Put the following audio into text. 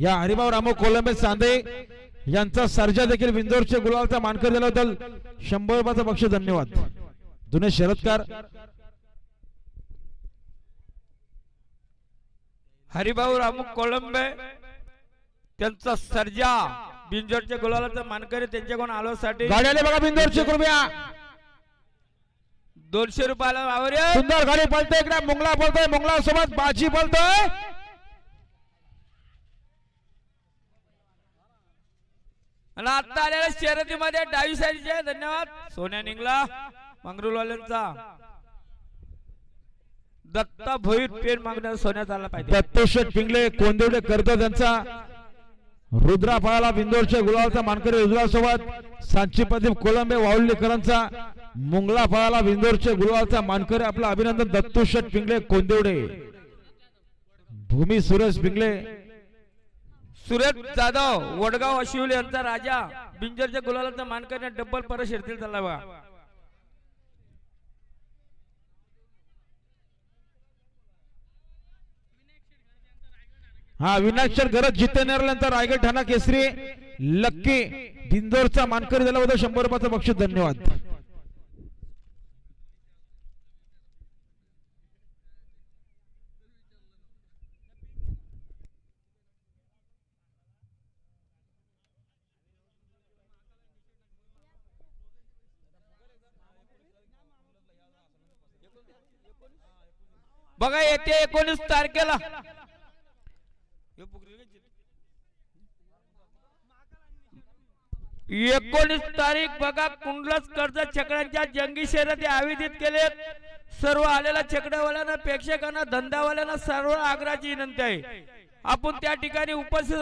या हरिभाऊ रामो कोलंबे सांदे यांचा सर्जा देखील बिंदोरचे गुलालचा मानकर दिल्याबद्दल शंभर रुपयाचा बक्षीस धन्यवाद. जुने शरदकार. हरिभाऊ रामू कोळंबे त्यांचा सर्जा बिंजोरच्या गुलालाचा मानकरी त्यांच्याकडून आलोसाठी गाडी आली बघा बिंदोरचे कृपया. दोनशे रुपयाला वावर. सुंदर गाडी पळते इकडे. मुंगला पळतोय मुंगला सोबत बाजी पळतोय आणि आता आलेल्या शर्यतीमध्ये डावी साईडचे धन्यवाद. सोन्या निघला. मंगरुलवाल्यांचा दत्ता भोईर पेन मागण्या सोन्यात आला पाहिजे. दत्तोषट पिंगले कोंदेवडे कर्जत त्यांचा रुद्रा पळाला बिंदोरच्या गुलालचा मानकरी रुद्रा सोबत सांची प्रदीप कोलंबे वाहुलीकरांचा मुंगला पळाला बिंदोरच्या गुलालचा मानकरी आपला अभिनंदन. दत्तोषट पिंगले कोंदेवडे. भूमी सुरेश पिंगले सुरेश जाधव वडगाव अशिवल यांचा राजा. बिंजरच्या गुलालाचा मानकरी डब्बल परत शिरतील त्याला बघा. हा विनाक्षर गरज जितेंद्र यांचा रायगड ठाणा केसरी. लक्की बिंदोरचा मानकरी झाला होता. शंभर रुपयाचं बक्षीस धन्यवाद. बघा येते एकोणीस तारखेला. एकोणीस तारीख बघा कुंडलच कर्ज छकड्यांच्या जंगी शहरात आयोजित केले सर्व आलेल्या छकड्यावाल्यांना प्रेक्षकांना धंदावाल्यांना सर्व आग्रहाची विनंती आहे. आपण त्या ठिकाणी उपस्थित